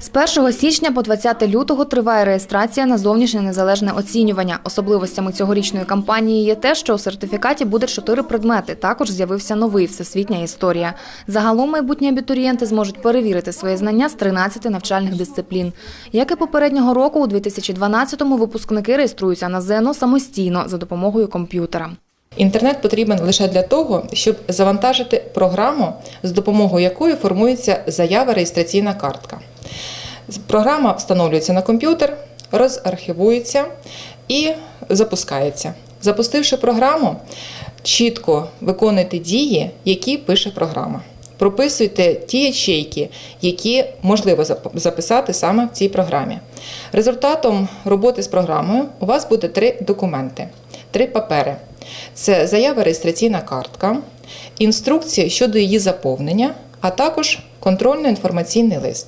З 1 січня по 20 лютого триває реєстрація на зовнішнє незалежне оцінювання. Особливостями цьогорічної кампанії є те, що у сертифікаті буде чотири предмети. Також з'явився новий всесвітня історія. Загалом майбутні абітурієнти зможуть перевірити свої знання з 13 навчальних дисциплін. Як і попереднього року, у 2012-му випускники реєструються на ЗНО самостійно за допомогою комп'ютера. Інтернет потрібен лише для того, щоб завантажити програму, з допомогою якої формується заява реєстраційна картка. Програма встановлюється на комп'ютер, розархівується і запускається. Запустивши програму, чітко виконуйте дії, які пише програма. Прописуйте ті ячейки, які можливо записати саме в цій програмі. Результатом роботи з програмою у вас буде три документи, три папери. Це заява реєстраційна картка, інструкція щодо її заповнення, а також контрольно-інформаційний лист.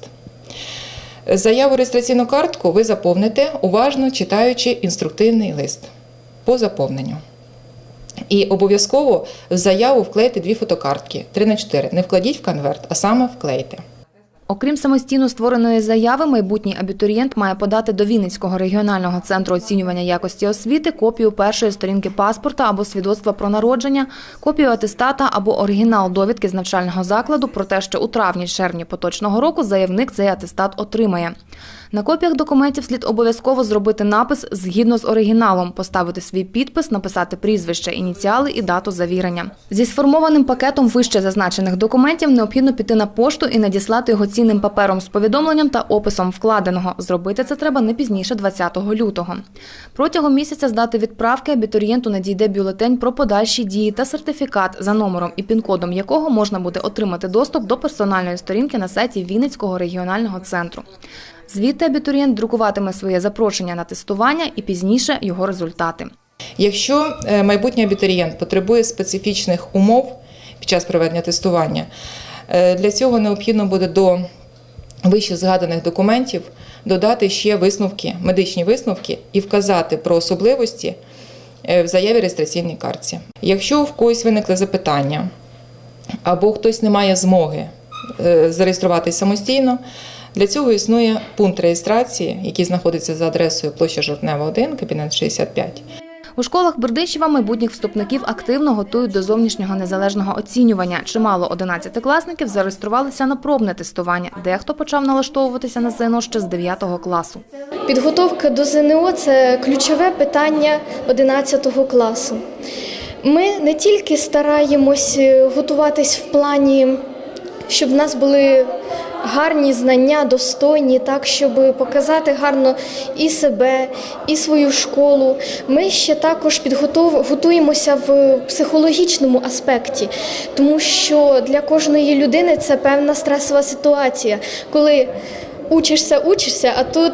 Заяву реєстраційну картку ви заповните, уважно читаючи інструктивний лист по заповненню. І обов'язково в заяву вклейте дві фотокартки 3 на 4 Не вкладіть в конверт, а саме вклейте. Окрім самостійно створеної заяви, майбутній абітурієнт має подати до Вінницького регіонального центру оцінювання якості освіти копію першої сторінки паспорта або свідоцтва про народження, копію атестата або оригінал довідки з навчального закладу про те, що у травні-червні поточного року заявник цей атестат отримає. На копіях документів слід обов'язково зробити напис згідно з оригіналом, поставити свій підпис, написати прізвище, ініціали і дату завірення. Зі сформованим пакетом вище зазначених документів необхідно піти на пошту і надіслати його цінним папером з повідомленням та описом вкладеного. Зробити це треба не пізніше 20 лютого. Протягом місяця з дати відправки абітурієнту надійде бюлетень про подальші дії та сертифікат, за номером і пін-кодом якого можна буде отримати доступ до персональної сторінки на сайті Вінницького регіонального центру. Звідти абітурієнт друкуватиме своє запрошення на тестування і пізніше його результати. Якщо е, майбутній абітурієнт потребує специфічних умов під час проведення тестування, е, для цього необхідно буде до вище згаданих документів додати ще висновки, медичні висновки і вказати про особливості е, в заяві реєстраційній картці. Якщо в когось виникли запитання або хтось не має змоги зареєструватись самостійно, для цього існує пункт реєстрації, який знаходиться за адресою площа Жовтнева 1, кабінет 65. У школах Бердичева майбутніх вступників активно готують до зовнішнього незалежного оцінювання. Чимало 11-класників зареєструвалися на пробне тестування. Дехто почав налаштовуватися на ЗНО ще з 9 класу. Підготовка до ЗНО це ключове питання 11 класу. Ми не тільки стараємось готуватись в плані, щоб в нас були гарні знання, достойні, так, щоб показати гарно і себе, і свою школу. Ми ще також підготов... готуємося в психологічному аспекті, тому що для кожної людини це певна стресова ситуація, коли учишся, учишся, а тут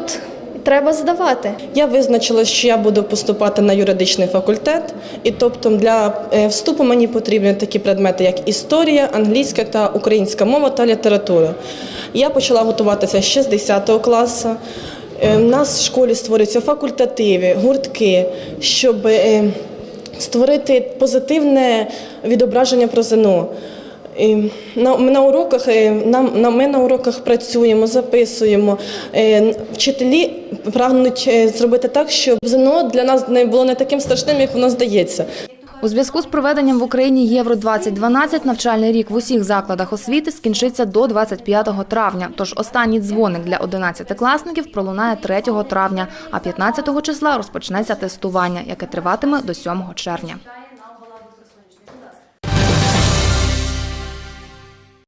треба здавати. Я визначила, що я буду поступати на юридичний факультет, і тобто для е, вступу мені потрібні такі предмети, як історія, англійська та українська мова та література. Я почала готуватися ще з 10 класу. Е, У нас в школі створюються факультативи, гуртки, щоб е, створити позитивне відображення про ЗНО. На, на уроках нам на ми на уроках працюємо, записуємо. Е, Вчителі прагнуть е, зробити так, щоб ЗНО для нас не було не таким страшним, як воно здається. У зв'язку з проведенням в Україні Євро 2012 навчальний рік в усіх закладах освіти скінчиться до 25 травня. Тож останній дзвоник для 11-класників пролунає 3 травня, а 15 числа розпочнеться тестування, яке триватиме до 7 червня.